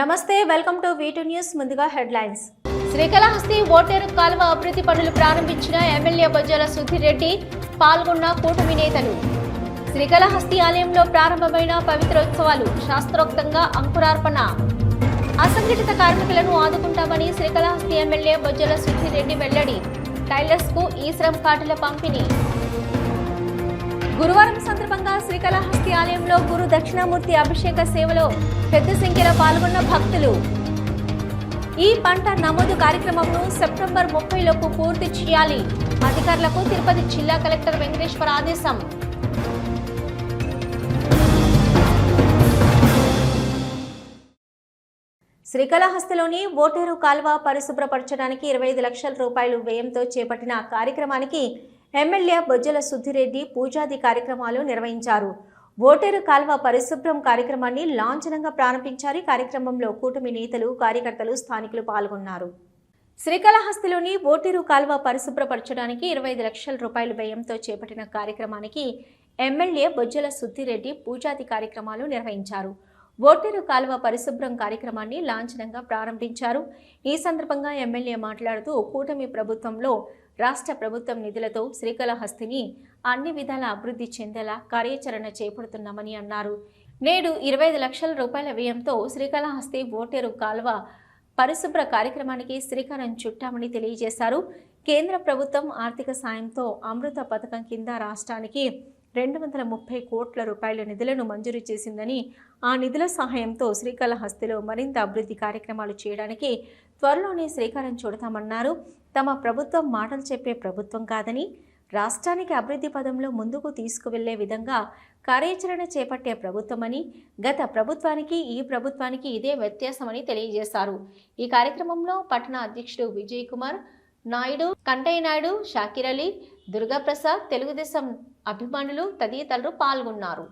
నమస్తే welcome to వీటూ news ముందుగా headlines. Srikalahasti Oteru కాలువ అభివృద్ధి పనులు ప్రారంభించిన ఎమ్మెల్యే బొజ్జల సుధీర్ రెడ్డి పాల్గొన్న కూటమి నేతలు. శ్రీకాళహస్తి ఆలయంలో ప్రారంభమైన పవిత్రోత్సవాలు శాస్త్రోక్తంగా అంకురార్పణ. అసంఘటిత కార్మికులను ఆదుకుంటామని శ్రీకాళహస్తి ఎమ్మెల్యే బొజ్జల సుధీర్ రెడ్డి వెల్లడి. టైలర్స్కు ఈ శ్రమ్ కార్డుల పంపిణీ. గురువారం సందర్భంగా శ్రీకాళహస్తి ఆలయంలో గురు దక్షిణామూర్తి అభిషేక సేవలో పెద్ద సంఖ్యలో పాల్గొన్న భక్తులు. ఈ పంట నమోదు కార్యక్రమంను సెప్టెంబర్ ముప్పై లోపు పూర్తి చేయాలి. అధికారులకు తిరుపతి జిల్లా కలెక్టర్ వెంకటేశ్వర ఆదేశం. శ్రీకాళహస్తిలోని ఓటేరు కాల్వ పరిశుభ్రపరచడానికి ఇరవై ఐదు లక్షల రూపాయలు వ్యయంతో చేపట్టిన కార్యక్రమానికి ఎమ్మెల్యే బొజ్జల సుద్దిరెడ్డి పూజాది కార్యక్రమాలు నిర్వహించారు. ఓటేరు కాల్వ పరిశుభ్రం కార్యక్రమాన్ని లాంఛనంగా ప్రారంభించారు. ఈ కార్యక్రమంలో కూటమి నేతలు కార్యకర్తలు స్థానికులు పాల్గొన్నారు. శ్రీకాళహస్తిలోని ఓటేరు కాల్వ పరిశుభ్రపరచడానికి ఇరవై ఐదు లక్షల రూపాయల వ్యయంతో చేపట్టిన కార్యక్రమానికి ఎమ్మెల్యే బొజ్జల సుద్దిరెడ్డి పూజాది కార్యక్రమాలు నిర్వహించారు. ఓటేరు కాలువ పరిశుభ్రం కార్యక్రమాన్ని లాంఛనంగా ప్రారంభించారు. ఈ సందర్భంగా ఎమ్మెల్యే మాట్లాడుతూ కూటమి ప్రభుత్వంలో రాష్ట్ర ప్రభుత్వం నిధులతో శ్రీకాళహస్తిని అన్ని విధాల అభివృద్ధి చెందేలా కార్యాచరణ చేపడుతున్నామని అన్నారు. నేడు ఇరవై ఐదు లక్షల రూపాయల వ్యయంతో శ్రీకాళహస్తి ఓటేరు కాలువ పరిశుభ్ర కార్యక్రమానికి శ్రీకారం చుట్టామని తెలియజేశారు. కేంద్ర ప్రభుత్వం ఆర్థిక సాయంతో అమృత పథకం కింద రాష్ట్రానికి రెండు వందల ముప్పై కోట్ల రూపాయల నిధులను మంజూరు చేసిందని ఆ నిధుల సహాయంతో శ్రీకాళహస్తిలో మరింత అభివృద్ధి కార్యక్రమాలు చేయడానికి త్వరలోనే శ్రీకారం చూడతామన్నారు. తమ ప్రభుత్వం మాటలు చెప్పే ప్రభుత్వం కాదని రాష్ట్రానికి అభివృద్ధి పదంలో ముందుకు తీసుకువెళ్ళే విధంగా కార్యాచరణ చేపట్టే ప్రభుత్వమని గత ప్రభుత్వానికి ఈ ప్రభుత్వానికి ఇదే వ్యత్యాసమని తెలియజేశారు. ఈ కార్యక్రమంలో పట్టణ అధ్యక్షుడు విజయ్ కుమార్ నాయుడు కంటయ్య నాయుడు షాకిర్ అలీ దుర్గాప్రసాద్ తెలుగుదేశం అభిమానులు తదితరులు పాల్గొన్నారు.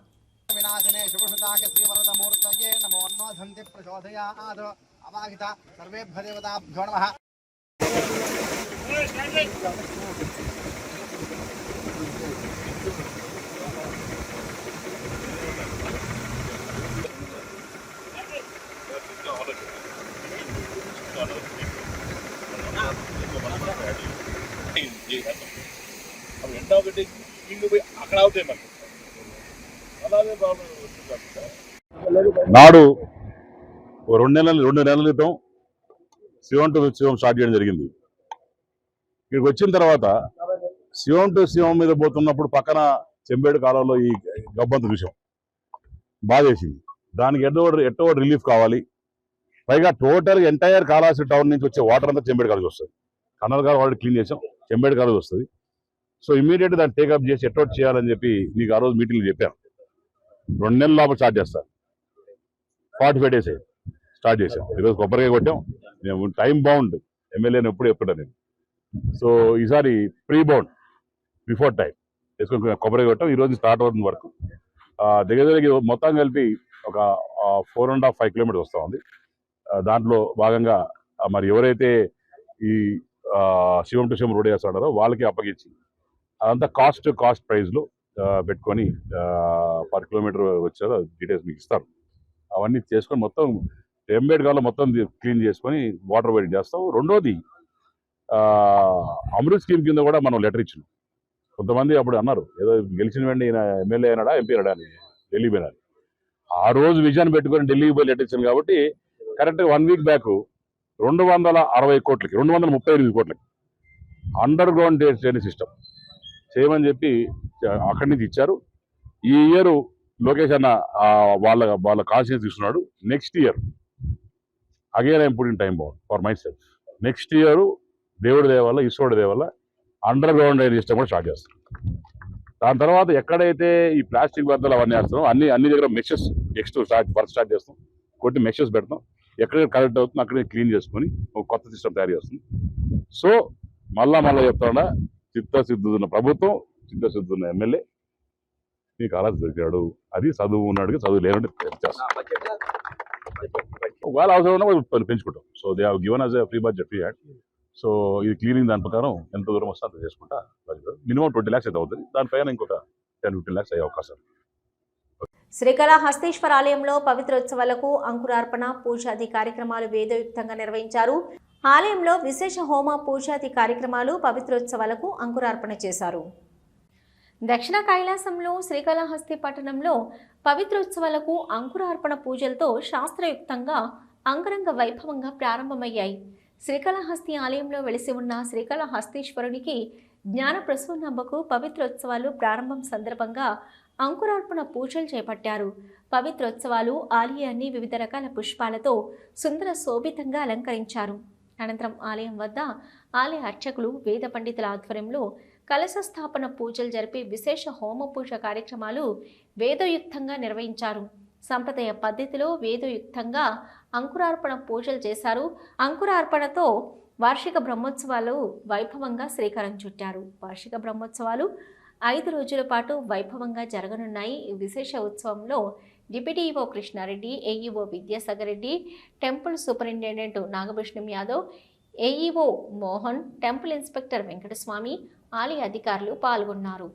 అవాహిత సర్వేభ్య దేవతాభ్యో నమ. అవి ఎండ ఒకటి ఇల్లు పోయి అక్కడ అవుతాయి మనకి అలాగే ప్రాబ్లం నాడు రెండు నెలలు రెండు నెలల క్రితం శివం టు శివం స్టార్ట్ చేయడం జరిగింది. ఇక్కడికి వచ్చిన తర్వాత శివం టు శివం మీద పోతున్నప్పుడు పక్కన చెంబేడు కాలంలో ఈ గబ్బంత చూసాం బాధ వేసింది. దానికి ఎట్టో ఎట్టో రిలీఫ్ కావాలి. పైగా టోటల్ ఎంటైర్ కాళాసి టౌన్ నుంచి వచ్చే వాటర్ అంతా చెంబేడు కాలేజ్ వస్తుంది. కన్నర్ గారు వాళ్ళు క్లీన్ చేసాం చెంబేడు కాలేజ్ వస్తుంది. సో ఇమీడియట్ దాన్ని టేకప్ చేసి ఎట్టోట్ చేయాలని చెప్పి నీకు ఆ రోజు మీటింగ్లు చెప్పాను. రెండు నెలల లోపల స్టార్ట్ చేస్తాను ఫార్టీ ఫైవ్ డేస్ స్టార్ట్ చేశాం ఈరోజు కొబ్బరికాయ కొట్టాం. మేము టైం బౌండ్. ఎమ్మెల్యేని ఎప్పుడు ఎప్పుడు నేను. సో ఈసారి ప్రీ బౌండ్. Before time. వేసుకొని కొబ్బరికాయ కొట్టాం. ఈరోజు స్టార్ట్ అవుతుంది వరకు. దగ్గర దగ్గర మొత్తం కలిపి ఒక four and half five kilometres వస్తూ ఉంది. దాంట్లో భాగంగా మరి ఎవరైతే ఈ శివం టు శివం రోడ్ వేస్తాడారో వాళ్ళకి అప్పగించి అదంతా కాస్ట్ కాస్ట్ ప్రైజ్లో పెట్టుకొని పర్ కిలోమీటర్ వచ్చారో డీటెయిల్స్ మీకు ఇస్తారు అవన్నీ చేసుకొని మొత్తం ఎంబేడ్ కాలం మొత్తం క్లీన్ చేసుకొని వాటర్ వైడింగ్ చేస్తాం. రెండోది అమృత్ స్కీమ్ కింద కూడా మనం లెటర్ ఇచ్చినాం. కొంతమంది అప్పుడు అన్నారు ఏదో గెలిచిన వెంటనే ఈయన ఎమ్మెల్యే అయినాడా ఎంపీ అయినాడా అని ఢిల్లీ పోయినాడు. ఆ రోజు విజయాన్ని పెట్టుకొని ఢిల్లీకి పోయి లెటర్ ఇచ్చాను కాబట్టి కరెక్ట్గా వన్ వీక్ బ్యాక్ రెండు వందల అరవై కోట్లకి రెండు వందల ముప్పై ఎనిమిది కోట్లకి అండర్ గ్రౌండ్ డ్రైనేజ్ సిస్టమ్ చేయమని చెప్పి అక్కడి నుంచి ఇచ్చారు. ఈ ఇయర్ లోకేష్ అన్న వాళ్ళ వాళ్ళ కాన్షియస్ తీసుకున్నాడు. నెక్స్ట్ ఇయర్ అగైన్ ఐమ్ పుట్టిన టైం బాగుంది for myself next year దేవుడి దేవల్ల ఈశ్వరుడి దేవల్ల అండర్ గ్రౌండ్ డ్రైనేజ్ సిస్టమ్ కూడా స్టార్ట్ చేస్తాం. దాని తర్వాత ఎక్కడైతే ఈ ప్లాస్టిక్ వ్యర్థాలు అవన్నీ వేస్తున్నాం అన్ని అన్ని దగ్గర meshes next start work start చేస్తాం. కొట్టి మెషెస్ పెడతాం. ఎక్కడ కరెక్ట్ అవుతుందో అక్కడే క్లీన్ చేసుకొని ఒక కొత్త సిస్టమ్ తయారు చేస్తుంది. సో మళ్ళా మళ్ళా చెప్తాడా చిత్తశుద్ధున్న ప్రభుత్వం చిత్తశుద్ధున్న ఎమ్మెల్యే నీకు అలా దొరికాడు. అది చదువు ఉన్నాడు చదువు లేనట్టు ఒకవేళ అవసరం ఉన్నా వాళ్ళు పెంచుకుంటాం. So they have given us free budget free hand so ఇది క్లీనింగ్ దాని ప్రకారం ఎంత దూరం వస్తే అంత చేసుకుంటా. మినిమం ట్వంటీ ల్యాక్స్ అయితే అవుతుంది. దానిపైన ఇంకొక టెన్ ఫిఫ్టీన్ ల్యాక్స్ అయ్యే అవకాశం శ్రీకాళహస్తీశ్వర ఆలయంలో పవిత్రోత్సవాలకు అంకురార్పణ పూజాది కార్యక్రమాలు వేదయుక్తంగా నిర్వహించారు. ఆలయంలో విశేష హోమ పూజాది కార్యక్రమాలు పవిత్రోత్సవాలకు అంకురార్పణ చేశారు. దక్షిణ కైలాసంలో శ్రీకాళహస్తి పట్టణంలో పవిత్రోత్సవాలకు అంకురార్పణ పూజలతో శాస్త్రయుక్తంగా అంగరంగ వైభవంగా ప్రారంభమయ్యాయి. శ్రీకాళహస్తి ఆలయంలో వెలిసి ఉన్న శ్రీకాళహస్తీశ్వరునికి జ్ఞాన ప్రసూనమ్మకు పవిత్రోత్సవాలు ప్రారంభం సందర్భంగా అంకురార్పణ పూజలు చేపట్టారు. పవిత్రోత్సవాలు ఆలయాన్ని వివిధ రకాల పుష్పాలతో సుందర శోభితంగా అలంకరించారు. అనంతరం ఆలయం వద్ద ఆలయ అర్చకులు వేద పండితుల ఆధ్వర్యంలో కలశ స్థాపన పూజలు జరిపి విశేష హోమ పూజ కార్యక్రమాలు వేదయుక్తంగా నిర్వహించారు. సంప్రదాయ పద్ధతిలో వేదయుక్తంగా అంకురార్పణ పూజలు చేశారు. అంకురార్పణతో వార్షిక బ్రహ్మోత్సవాలు వైభవంగా శ్రీకారం చుట్టారు. వార్షిక బ్రహ్మోత్సవాలు ఐదు రోజుల పాటు వైభవంగా జరగనున్నాయి. ఈ విశేష ఉత్సవంలో deputy Krishnareddy AEO Vidyasagar Reddy temple superintendent Nagabhushanam Yadav AEO Mohan temple inspector Venkataswamy ఆలయ అధికారులు పాల్గొన్నారు.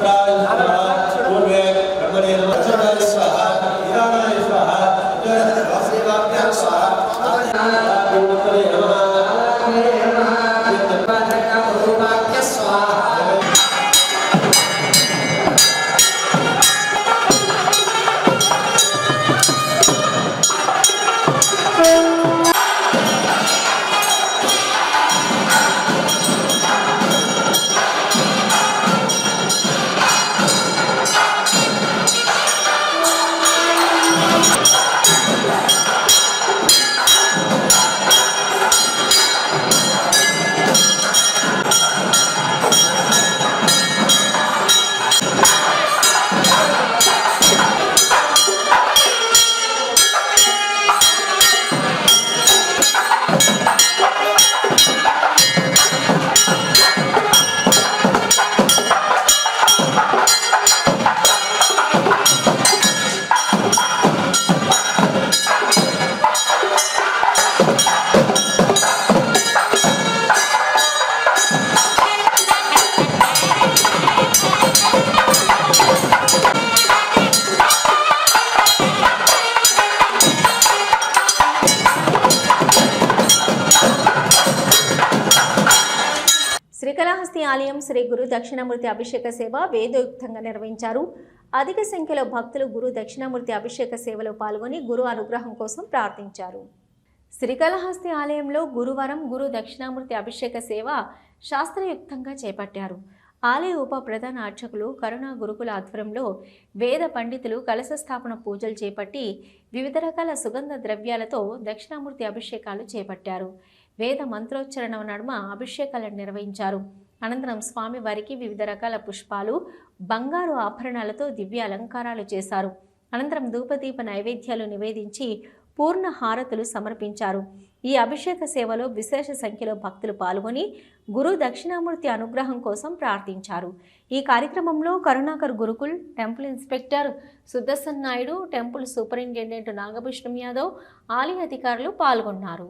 প্রায় ఆలయం శ్రీ గురు దక్షిణామూర్తి అభిషేక సేవ వేదయుక్తంగా నిర్వహించారు. అధిక సంఖ్యలో భక్తులు గురు దక్షిణామూర్తి అభిషేక సేవలో పాల్గొని గురు అనుగ్రహం కోసం ప్రార్థించారు. శ్రీకాళహస్తి ఆలయంలో గురువారం గురు దక్షిణామూర్తి అభిషేక సేవ శాస్త్రయుక్తంగా చేపట్టారు. ఆలయ ఉప ప్రధాన అర్చకులు కరుణా గురుకుల ఆధ్వర్యంలో వేద పండితులు కలశ స్థాపన పూజలు చేపట్టి వివిధ రకాల సుగంధ ద్రవ్యాలతో దక్షిణామూర్తి అభిషేకాలు చేపట్టారు. వేద మంత్రోచ్చరణ నడుమ అభిషేకాలను నిర్వహించారు. అనంతరం స్వామివారికి వివిధ రకాల పుష్పాలు బంగారు ఆభరణాలతో దివ్య అలంకారాలు చేశారు. అనంతరం ధూపదీప నైవేద్యాలు నివేదించి పూర్ణ హారతులు సమర్పించారు. ఈ అభిషేక సేవలో విశేష సంఖ్యలో భక్తులు పాల్గొని గురు దక్షిణామూర్తి అనుగ్రహం కోసం ప్రార్థించారు. ఈ కార్యక్రమంలో Karunakar Gurukul temple inspector Sudarshan Naidu temple superintendent Nagabhushanam Yadav ఆలయ అధికారులు పాల్గొన్నారు.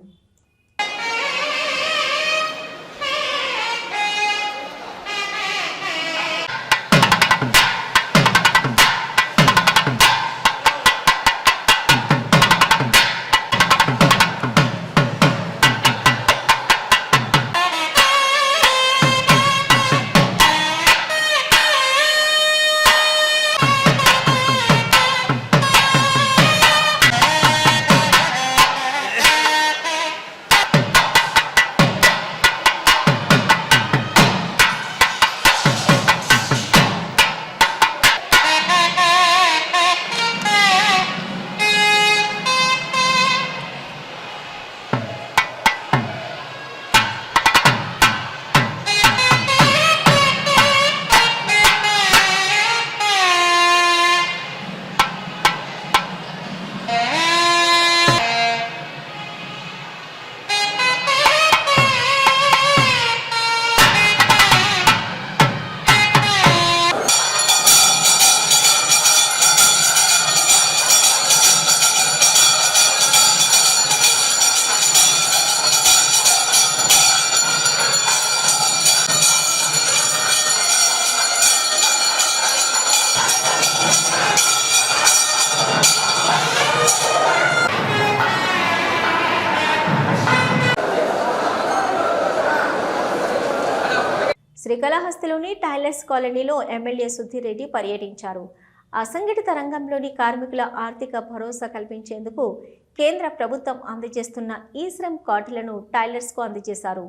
కాలనీలో ఎమ్మెల్యే సుధీర్ రెడ్డి పర్యటించారు. అసంఘటిత రంగంలోని కార్మికుల ఆర్థిక భరోసా కల్పించేందుకు కేంద్ర ప్రభుత్వం అందజేస్తున్న ఈ శ్రమ్ కార్డులను టైలర్స్కు అందజేశారు.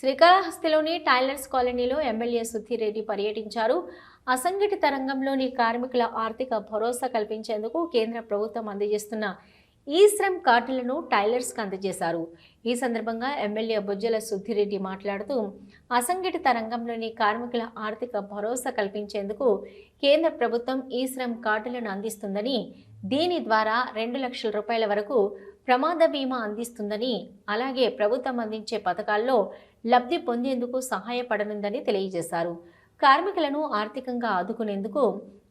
శ్రీకాళహస్తిలోని టైలర్స్ కాలనీలో ఎమ్మెల్యే సుధీర్ రెడ్డి పర్యటించారు. అసంఘటిత రంగంలోని కార్మికుల ఆర్థిక భరోసా కల్పించేందుకు కేంద్ర ప్రభుత్వం అందజేస్తున్న ఈ శ్రమ్ కార్డులను టైలర్స్కి అందజేశారు. ఈ సందర్భంగా ఎమ్మెల్యే బొజ్జల సుద్దిరెడ్డి మాట్లాడుతూ అసంఘటిత రంగంలోని కార్మికుల ఆర్థిక భరోసా కల్పించేందుకు కేంద్ర ప్రభుత్వం ఈ శ్రమ్ కార్డులను అందిస్తుందని దీని ద్వారా రెండు లక్షల రూపాయల వరకు ప్రమాద బీమా అందిస్తుందని అలాగే ప్రభుత్వం అందించే పథకాల్లో లబ్ధి పొందేందుకు సహాయపడనుందని తెలియజేశారు. కార్మికులను ఆర్థికంగా ఆదుకునేందుకు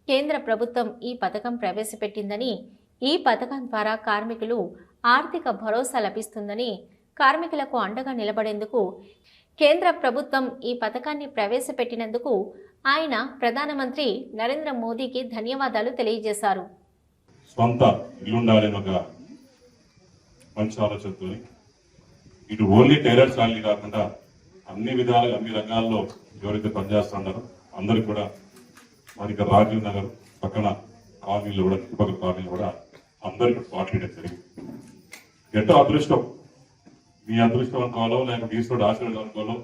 కేంద్ర ప్రభుత్వం ఈ పథకం ప్రవేశపెట్టిందని ఈ పథకం ద్వారా కార్మికులు ఆర్థిక భరోసా లభిస్తుందని కార్మికులకు అండగా నిలబడేందుకు కేంద్ర ప్రభుత్వం ఈ పథకాన్ని ప్రవేశపెట్టినందుకు ఆయన ప్రధానమంత్రి నరేంద్ర మోదీకి ధన్యవాదాలు తెలియజేశారు. సొంత ఇల్లు ఉండాలి ఒక మంచి ఆలోచనతో ఇటు ఓన్లీ టైలర్స్ కాలనీ కాకుండా అన్ని విధాలుగా అన్ని రంగాల్లో ఎవరైతే పనిచేస్తున్నారో అందరూ కూడా మనకి రాజీవ్ నగర్ పక్కన కాలనీలు కూడా చుట్టుపక్కల కాలనీలు కూడా అందరికి పాటలేయడం జరిగింది. ఎంతో అదృష్టం? మీ అదృష్టం అనుకోవాలో లేకపోతే ఈశ్వరుడు ఆశీర్వాదం అనుకోవాలో?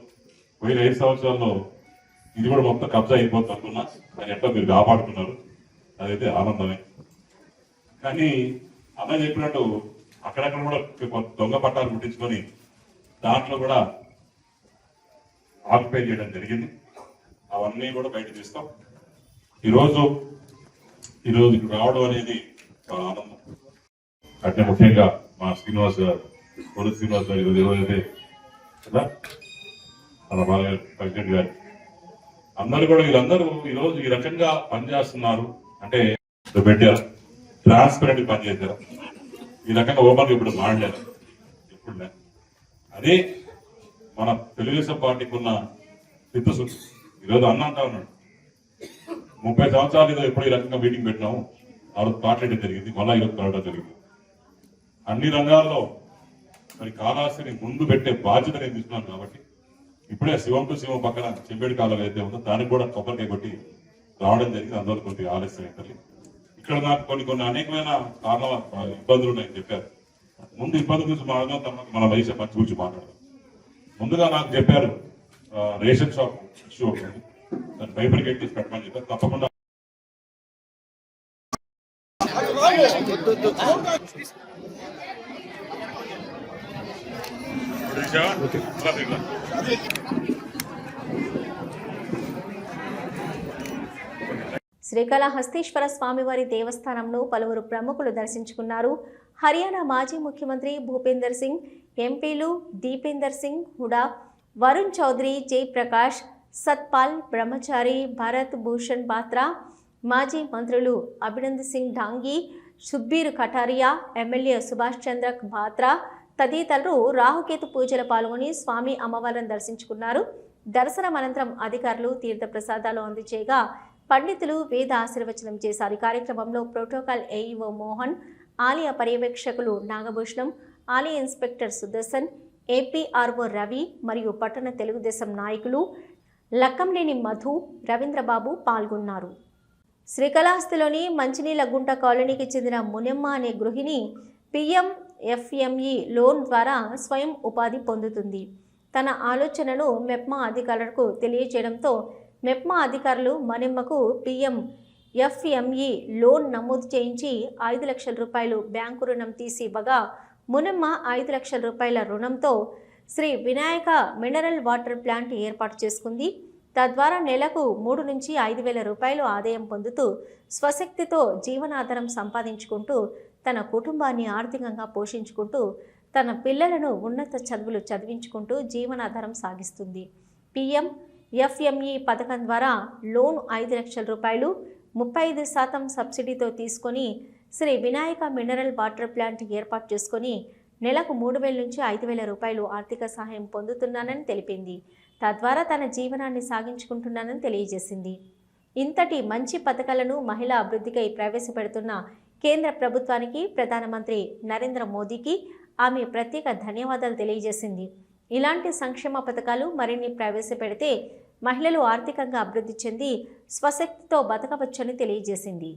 పోయిన ఐదు సంవత్సరాల్లో ఇది కూడా మొత్తం కబ్జా అయిపోతుంది అనుకున్నా కానీ ఎట్లా మీరు కాపాడుతున్నారు అదైతే ఆనందమే. కానీ అన్న చెప్పినట్టు అక్కడక్కడ కూడా దొంగ పట్టాలు పుట్టించుకొని దాంట్లో కూడా ఆక్యుపై చేయడం జరిగింది. అవన్నీ కూడా బయట తీస్తాం ఈరోజు ఈరోజు ఇక్కడ రావడం అనేది చాలా ఆనందం. అంటే ముఖ్యంగా మా శ్రీనివాస్ గారు కొడు శ్రీనివాస్ గారు ఈరోజు ఏదైతే కదా మన బాగా ప్రెసిడెంట్ గారు అందరూ కూడా వీళ్ళందరూ ఈరోజు ఈ రకంగా పనిచేస్తున్నారు. అంటే పెట్టారు ట్రాన్స్పరెంట్ పనిచేశారు. ఈ రకంగా ఓపెన్ ఇప్పుడు మాడలేదు ఎప్పుడు అదే మన తెలుగుదేశం పార్టీకి ఉన్న చిత్తశుద్ధి. ఈరోజు అన్న అంటా ఉన్నాడు. ముప్పై సంవత్సరాలు ఏదో ఎప్పుడు ఈ రకంగా మీటింగ్ పెట్టినాము. ఆ రోజు మాట్లాడడం జరిగింది. మళ్ళీ ఈరోజు కలవడం జరిగింది. అన్ని రంగాల్లో మరి కాళాస్తిని ముందు పెట్టే బాధ్యత నేను తీసుకున్నాను కాబట్టి ఇప్పుడే శివం టు శివం పక్కన చెంబేడి కాలం అయితే ఉందో దానికి కూడా కొబ్బరికాయ కొట్టి రావడం జరిగింది. అందువల్ల కొద్దిగా ఆలస్యం అవుతుంది ఇక్కడ నాకు కొన్ని కొన్ని అనేకమైన కారణాల ఇబ్బందులు ఉన్నాయని చెప్పారు. ముందు ఇబ్బంది గురించి మాట్లాడదాం తర్వాత మన వయసు మంచి గురించి మాట్లాడదాం. ముందుగా నాకు చెప్పారు రేషన్ షాప్ ఇష్యూ ఒకటి దాన్ని పేపర్ గేట్ తీసి పెట్టమని చెప్పారు. తప్పకుండా శ్రీకాళహస్తీశ్వర స్వామివారి దేవస్థానంలో పలువురు ప్రముఖులు దర్శించుకున్నారు. హర్యానా మాజీ ముఖ్యమంత్రి భూపేందర్ సింగ్ ఎంపీలు దీపేందర్ సింగ్ హుడా వరుణ్ చౌదరి జయప్రకాష్ సత్పాల్ బ్రహ్మచారి భరత్ భూషణ్ బాత్రా మాజీ మంత్రులు అభినంద్ సింగ్ డాంగి సుబ్బీర్ కటారియా ఎమ్మెల్యే సుభాష్ చంద్ర బాత్రా తదితరులు రాహుకేతు పూజలు పాల్గొని స్వామి అమ్మవారిని దర్శించుకున్నారు. దర్శనం అనంతరం అధికారులు తీర్థ ప్రసాదాలు అందజేయగా పండితులు వేద ఆశీర్వచనం చేశారు. ఈ కార్యక్రమంలో ప్రోటోకాల్ ఏఈఓ మోహన్ ఆలయ పర్యవేక్షకులు నాగభూషణం ఆలయ ఇన్స్పెక్టర్ సుదర్శన్ ఏపీఆర్ఓ రవి మరియు పట్టణ తెలుగుదేశం నాయకులు లక్కంలేని మధు రవీంద్రబాబు పాల్గొన్నారు. శ్రీకాళహస్తిలోని మంచినీళ్ళ గుంట కాలనీకి చెందిన మునెమ్మ అనే గృహిణి పిఎం ఎఫ్ఎంఈ లోన్ ద్వారా స్వయం ఉపాధి పొందుతుంది. తన ఆలోచనను మెప్మా అధికారులకు తెలియజేయడంతో మెప్మా అధికారులు మనిమ్మకు పిఎం ఎఫ్ఎంఈ లోన్ నమోదు చేయించి ఐదు లక్షల రూపాయలు బ్యాంకు రుణం తీసి ఇవ్వగా మునమ్మ ఐదు లక్షల రూపాయల రుణంతో Shri Vinayaka mineral water plant ఏర్పాటు చేసుకుంది. తద్వారా నెలకు మూడు నుంచి ఐదు వేల రూపాయలు ఆదాయం పొందుతూ స్వశక్తితో జీవనాధారం సంపాదించుకుంటూ తన కుటుంబాన్ని ఆర్థికంగా పోషించుకుంటూ తన పిల్లలను ఉన్నత చదువులు చదివించుకుంటూ జీవనాధారం సాగిస్తుంది. పిఎం ఎఫ్ఎంఈ పథకం ద్వారా లోన్ ఐదు లక్షల రూపాయలు ముప్పై ఐదు శాతం సబ్సిడీతో తీసుకొని Shri Vinayaka mineral water plant ఏర్పాటు చేసుకొని నెలకు మూడు వేల నుంచి ఐదు వేల రూపాయలు ఆర్థిక సహాయం పొందుతున్నానని తెలిపింది. తద్వారా తన జీవనాన్ని సాగించుకుంటున్నానని తెలియజేసింది. ఇంతటి మంచి పథకాలను మహిళా అభివృద్ధికై ప్రవేశపెడుతున్న కేంద్ర ప్రభుత్వానికి ప్రధానమంత్రి నరేంద్ర మోదీకి ఆమె ప్రత్యేక ధన్యవాదాలు తెలియజేసింది. ఇలాంటి సంక్షేమ పథకాలు మరిన్ని ప్రవేశపెడితే మహిళలు ఆర్థికంగా అభివృద్ధి చెంది స్వశక్తితో బతకవచ్చని తెలియజేసింది.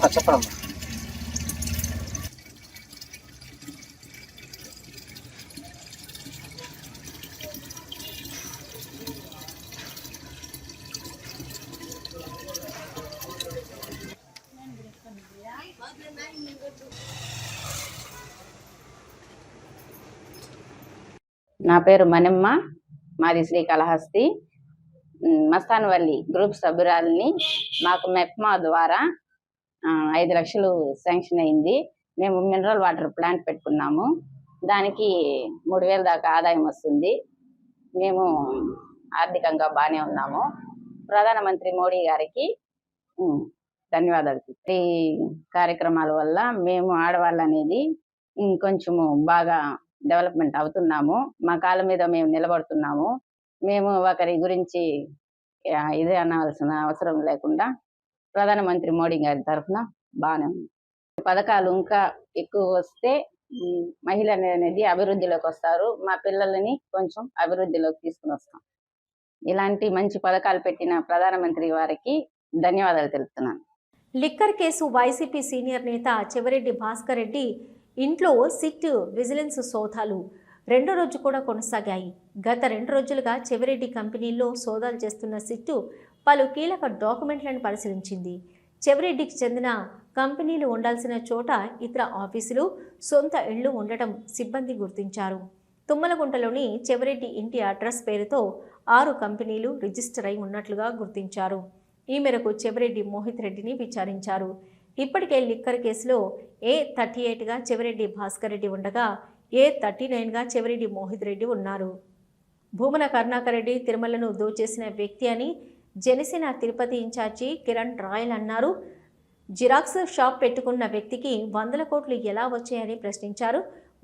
Acha pra lá. పేరు మనమ్మ మాది శ్రీకాళహస్తి. మస్తాన్వల్లి గ్రూప్ సభ్యురాలని మాకు మెప్మా ద్వారా ఐదు లక్షలు శాంక్షన్ అయింది. మేము మినరల్ వాటర్ ప్లాంట్ పెట్టుకున్నాము. దానికి మూడు వేల దాకా ఆదాయం వస్తుంది. మేము ఆర్థికంగా బాగానే ఉన్నాము. ప్రధానమంత్రి మోడీ గారికి ధన్యవాదాలు. ఈ కార్యక్రమాల వల్ల మేము ఆడవాళ్ళు అనేది ఇంకొంచెము బాగా డెవలప్మెంట్ అవుతున్నాము. మా కాళ్ళ మీద మేము నిలబడుతున్నాము. మేము ఒకరి గురించి ఇది ఇదే అనవలసిన అవసరం లేకుండా ప్రధానమంత్రి మోడీ గారి తరఫున బాగానే ఉంది. పథకాలు ఇంకా ఎక్కువ వస్తే మహిళలు మహిళ అనేది అభివృద్ధిలోకి వస్తారు. మా పిల్లలని కొంచెం అభివృద్ధిలోకి తీసుకుని వస్తాం. ఇలాంటి మంచి పథకాలు పెట్టిన ప్రధానమంత్రి వారికి ధన్యవాదాలు తెలుపుతున్నాను. లిక్కర్ కేసు వైసీపీ సీనియర్ నేత చెవిరెడ్డి భాస్కర్ రెడ్డి ఇంట్లో సిట్ విజిలెన్స్ సోదాలు రెండో రోజు కూడా కొనసాగాయి. గత రెండు రోజులుగా చెవిరెడ్డి కంపెనీల్లో సోదాలు చేస్తున్న సిట్టు పలు కీలక డాక్యుమెంట్లను పరిశీలించింది. చెవిరెడ్డికి చెందిన కంపెనీలు ఉండాల్సిన చోట ఇతర ఆఫీసులు సొంత ఇళ్ళు ఉండటం సిబ్బంది గుర్తించారు. తుమ్మలగుంటలోని చెవిరెడ్డి ఇంటి అడ్రస్ పేరుతో ఆరు కంపెనీలు రిజిస్టర్ అయి ఉన్నట్లుగా గుర్తించారు. ఈ మేరకు చెవిరెడ్డి మోహిత్ రెడ్డిని విచారించారు. ఇప్పటికే లిక్కర్ కేసులో ఏ థర్టీ ఎయిట్గా చెవిరెడ్డి భాస్కర్ రెడ్డి ఉండగా ఏ థర్టీ నైన్గా చెవిరెడ్డి మోహిత్ రెడ్డి ఉన్నారు. భూమన కరుణాకర్ రెడ్డి తిరుమలను దోచేసిన వ్యక్తి అని జనసేన తిరుపతి ఇన్ఛార్జి కిరణ్ రాయల్ అన్నారు. జిరాక్స్ షాప్ పెట్టుకున్న వ్యక్తికి వందల కోట్లు ఎలా వచ్చాయని ప్రశ్నించారు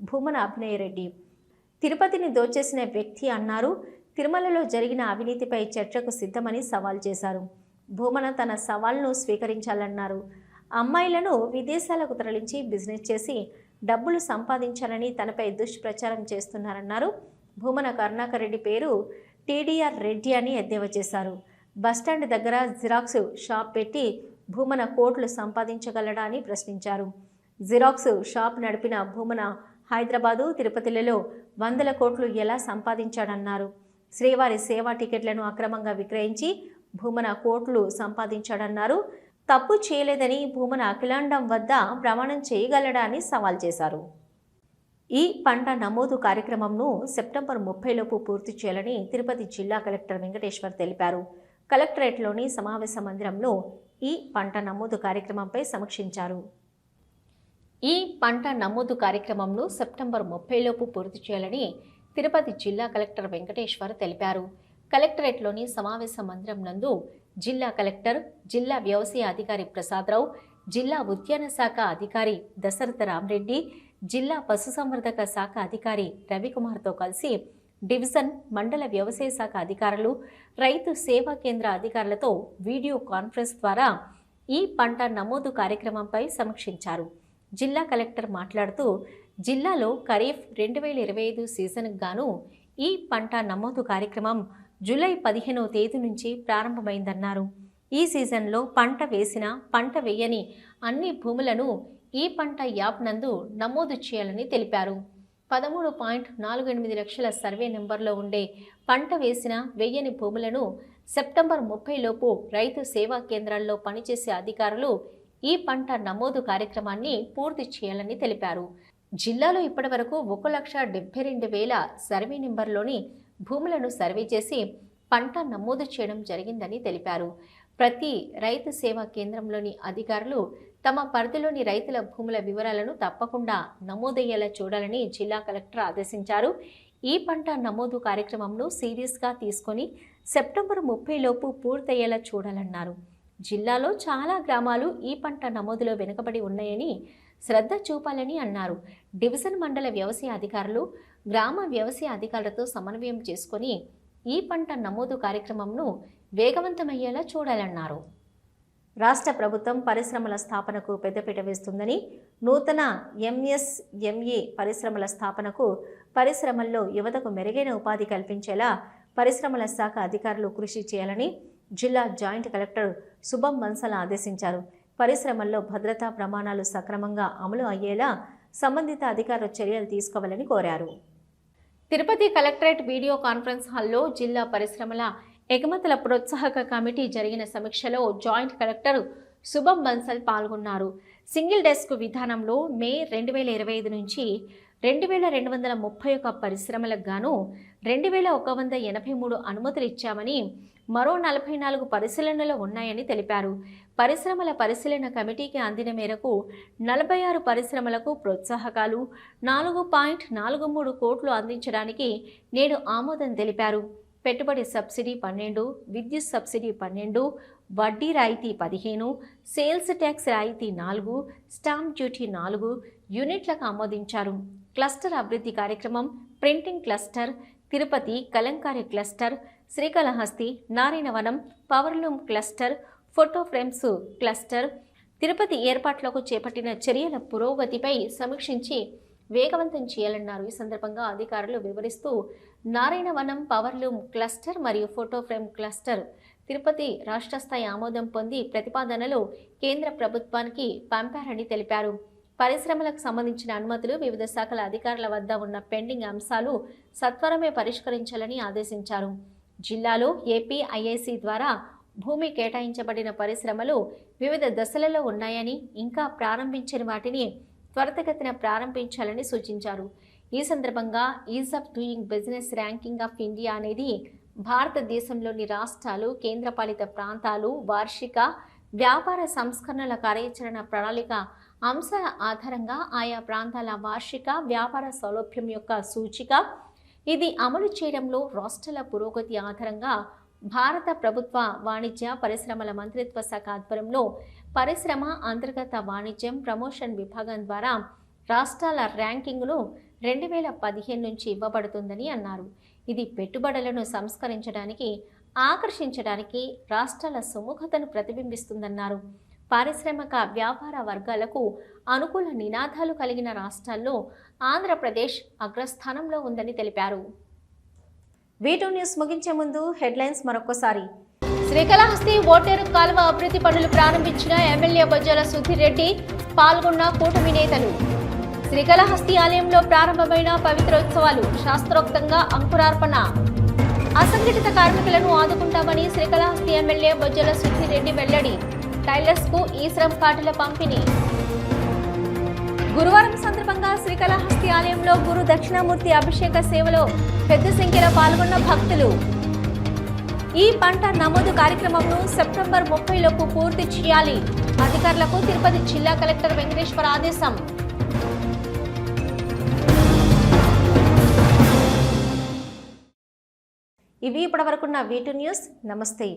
భూమన అభినయ రెడ్డి. తిరుపతిని దోచేసిన వ్యక్తి అన్నారు. తిరుమలలో జరిగిన అవినీతిపై చర్చకు సిద్ధమని సవాల్ చేశారు. భూమన తన సవాల్ను స్వీకరించాలన్నారు. అమ్మాయిలను విదేశాలకు తరలించి బిజినెస్ చేసి డబ్బులు సంపాదించాలని తనపై దుష్ప్రచారం చేస్తున్నారన్నారు. భూమన కరుణాకర్ రెడ్డి పేరు టీడీఆర్ రెడ్డి అని ఎద్దేవా చేశారు. బస్టాండ్ దగ్గర జిరాక్స్ షాప్ పెట్టి భూమన కోట్లు సంపాదించగలడా అని ప్రశ్నించారు. జిరాక్స్ షాప్ నడిపిన భూమన హైదరాబాదు తిరుపతిలలో వందల కోట్లు ఎలా సంపాదించాడన్నారు. శ్రీవారి సేవా టికెట్లను అక్రమంగా విక్రయించి భూమన కోట్లు సంపాదించాడన్నారు. తప్పు చేయలేదని భూమన అఖిలాండం వద్ద ప్రమాణం చేయగలడాన్ని సవాల్ చేశారు. ఈ పంట నమోదు కార్యక్రమంను సెప్టెంబర్ ముప్పైలోపు పూర్తి చేయాలని తిరుపతి జిల్లా కలెక్టర్ వెంకటేశ్వర్ తెలిపారు. కలెక్టరేట్లోని సమావేశ మందిరంలో ఈ పంట నమోదు కార్యక్రమంపై సమీక్షించారు. ఈ పంట నమోదు కార్యక్రమంను సెప్టెంబర్ ముప్పైలోపు పూర్తి చేయాలని తిరుపతి జిల్లా కలెక్టర్ వెంకటేశ్వర్ తెలిపారు. కలెక్టరేట్లోని సమావేశ మందిరం నందు జిల్లా కలెక్టర్ జిల్లా వ్యవసాయ అధికారి ప్రసాదరావు జిల్లా ఉద్యాన శాఖ అధికారి దశరథ రామరెడ్డి జిల్లా పశుసంవర్ధక శాఖ అధికారి రవికుమార్తో కలిసి డివిజన్ మండల వ్యవసాయ శాఖ అధికారులు రైతు సేవా కేంద్ర అధికారులతో వీడియో కాన్ఫరెన్స్ ద్వారా ఈ పంట నమోదు కార్యక్రమంపై సమీక్షించారు. జిల్లా కలెక్టర్ మాట్లాడుతూ జిల్లాలో ఖరీఫ్ రెండు వేల ఇరవై ఐదు సీజన్కు గాను ఈ పంట నమోదు కార్యక్రమం జూలై పదిహేనవ తేదీ నుంచి ప్రారంభమైందన్నారు. ఈ సీజన్లో పంట వేసిన పంట వేయని అన్ని భూములను ఈ పంట యాప్ నందు నమోదు చేయాలని తెలిపారు. పదమూడు పాయింట్ నాలుగు ఎనిమిది లక్షల సర్వే నెంబర్లో ఉండే పంట వేసిన వెయ్యని భూములను సెప్టెంబర్ ముప్పై లోపు రైతు సేవా కేంద్రాల్లో పనిచేసే అధికారులు ఈ పంట నమోదు కార్యక్రమాన్ని పూర్తి చేయాలని తెలిపారు. జిల్లాలో ఇప్పటివరకు ఒక లక్ష డెబ్బై రెండు వేల సర్వే నెంబర్లోని భూములను సర్వే చేసి పంట నమోదు చేయడం జరిగిందని తెలిపారు. ప్రతి రైతు సేవా కేంద్రంలోని అధికారులు తమ పరిధిలోని రైతుల భూముల వివరాలను తప్పకుండా నమోదయ్యేలా చూడాలని జిల్లా కలెక్టర్ ఆదేశించారు. ఈ పంట నమోదు కార్యక్రమంను సీరియస్గా తీసుకొని సెప్టెంబర్ ముప్పై లోపు పూర్తయ్యేలా చూడాలన్నారు. జిల్లాలో చాలా గ్రామాలు ఈ పంట నమోదులో వెనుకబడి ఉన్నాయని శ్రద్ధ చూపాలని అన్నారు. డివిజన్ మండల వ్యవసాయ అధికారులు గ్రామ వ్యవసాయ అధికారులతో సమన్వయం చేసుకొని ఈ పంట నమోదు కార్యక్రమంను వేగవంతమయ్యేలా చూడాలన్నారు. రాష్ట్ర ప్రభుత్వం పరిశ్రమల స్థాపనకు పెద్దపీట వేస్తుందని నూతన ఎంఎస్ఎంఈ పరిశ్రమల స్థాపనకు పరిశ్రమల్లో యువతకు మెరుగైన ఉపాధి కల్పించేలా పరిశ్రమల శాఖ అధికారులు కృషి చేయాలని జిల్లా జాయింట్ కలెక్టర్ శుభం మన్సల ఆదేశించారు. పరిశ్రమల్లో భద్రతా ప్రమాణాలు సక్రమంగా అమలు అయ్యేలా సంబంధిత అధికారులు చర్యలు తీసుకోవాలని కోరారు. తిరుపతి కలెక్టరేట్ వీడియో కాన్ఫరెన్స్ హాల్లో జిల్లా పరిశ్రమల ఎగుమతుల ప్రోత్సాహక కమిటీ జరిగిన సమీక్షలో జాయింట్ కలెక్టర్ శుభం బన్సల్ పాల్గొన్నారు. సింగిల్ డెస్క్ విధానంలో మే రెండు వేల ఇరవై ఐదు నుంచి రెండు వేల రెండు వందల ముప్పై ఒక్క పరిశ్రమలకు గాను రెండు వేల ఒక వంద ఎనభై మూడు అనుమతులు ఇచ్చామని మరో నలభై నాలుగు పరిశీలనలు ఉన్నాయని తెలిపారు. పరిశ్రమల పరిశీలన కమిటీకి అందిన మేరకు నలభై ఆరు పరిశ్రమలకు ప్రోత్సాహకాలు నాలుగు పాయింట్ నాలుగు మూడు కోట్లు అందించడానికి నేడు ఆమోదం తెలిపారు. పెట్టుబడి సబ్సిడీ పన్నెండు విద్యుత్ సబ్సిడీ పన్నెండు వడ్డీ రాయితీ పదిహేను సేల్స్ ట్యాక్స్ రాయితీ నాలుగు స్టాంప్ డ్యూటీ నాలుగు యూనిట్లకు ఆమోదించారు. క్లస్టర్ అభివృద్ధి కార్యక్రమం printing cluster Tirupati Kalamkari cluster Srikalahasti Narayanavanam powerloom cluster photo frames cluster Tirupati ఏర్పాట్లకు చేపట్టిన చర్యల పురోగతిపై సమీక్షించి వేగవంతం చేయాలన్నారు. ఈ సందర్భంగా అధికారులు వివరిస్తూ నారాయణవనం పవర్లూమ్ క్లస్టర్ మరియు ఫోటో ఫ్రేమ్ క్లస్టర్ తిరుపతి రాష్ట్ర స్థాయి ఆమోదం పొంది ప్రతిపాదనలు కేంద్ర ప్రభుత్వానికి పంపారని తెలిపారు. పరిశ్రమలకు సంబంధించిన అనుమతులు వివిధ శాఖల అధికారుల వద్ద ఉన్న పెండింగ్ అంశాలు సత్వరమే పరిష్కరించాలని ఆదేశించారు. జిల్లాలో ఏపీ ఐఐసి ద్వారా భూమి కేటాయించబడిన పరిశ్రమలు వివిధ దశలలో ఉన్నాయని ఇంకా ప్రారంభించని వాటిని త్వరితగతిన ప్రారంభించాలని సూచించారు. ఈ సందర్భంగా ease of doing business ranking of India అనేది భారతదేశంలోని రాష్ట్రాలు కేంద్రపాలిత ప్రాంతాలు వార్షిక వ్యాపార సంస్కరణల కార్యాచరణ ప్రణాళిక అంశాల ఆధారంగా ఆయా ప్రాంతాల వార్షిక వ్యాపార సౌలభ్యం యొక్క సూచిక. ఇది అమలు చేయడంలో రాష్ట్రాల పురోగతి ఆధారంగా భారత ప్రభుత్వ వాణిజ్య పరిశ్రమల మంత్రిత్వ శాఖ ఆధ్వర్యంలో పరిశ్రమ అంతర్గత వాణిజ్యం ప్రమోషన్ విభాగం ద్వారా రాష్ట్రాల ర్యాంకింగ్ను రెండు వేల పదిహేను నుంచి ఇవ్వబడుతుందని అన్నారు. ఇది పెట్టుబడులను సంస్కరించడానికి ఆకర్షించడానికి రాష్ట్రాల సుముఖతను ప్రతిబింబిస్తుందన్నారు. పారిశ్రామిక వ్యాపార వర్గాలకు అనుకూల నినాదాలు కలిగిన రాష్ట్రాల్లో ఆంధ్రప్రదేశ్ అగ్రస్థానంలో ఉందని తెలిపారు. వీటూ న్యూస్ ముగించే ముందు హెడ్లైన్స్ మరొకసారి శ్రీకాళహస్తి ఓటేరు కాలువ అభివృద్ధి పనులు ప్రారంభించిన ఎమ్మెల్యే బొజ్జల సుధీర్ రెడ్డి పాల్గొన్న కూటమి నేతలు. శ్రీకాళహస్తి ఆలయంలో ప్రారంభమైన పవిత్రోత్సవాలు శాస్త్రోక్తంగా అంకురార్పణ. అసంఘటిత కార్మికులను ఆదుకుంటామని శ్రీకాళహస్తి ఎమ్మెల్యే బొజ్జల సుఖిరెడ్డి వెల్లడి. టైలర్స్కు ఈ శ్రమ్ కార్డుల పంపిణీ. గురువారం సందర్భంగా శ్రీకాళహస్తి ఆలయంలో గురు దక్షిణామూర్తి అభిషేక సేవలో పెద్ద సంఖ్యలో పాల్గొన్న భక్తులు. ఈ పంట నమోదు కార్యక్రమంను సెప్టెంబర్ ముప్పై లోపు పూర్తి చేయాలి. అధికారులకు తిరుపతి జిల్లా కలెక్టర్ వెంకటేశ్వర ఆదేశం. ఇవి ఇప్పటివరకున్న వీటూ న్యూస్. నమస్తే.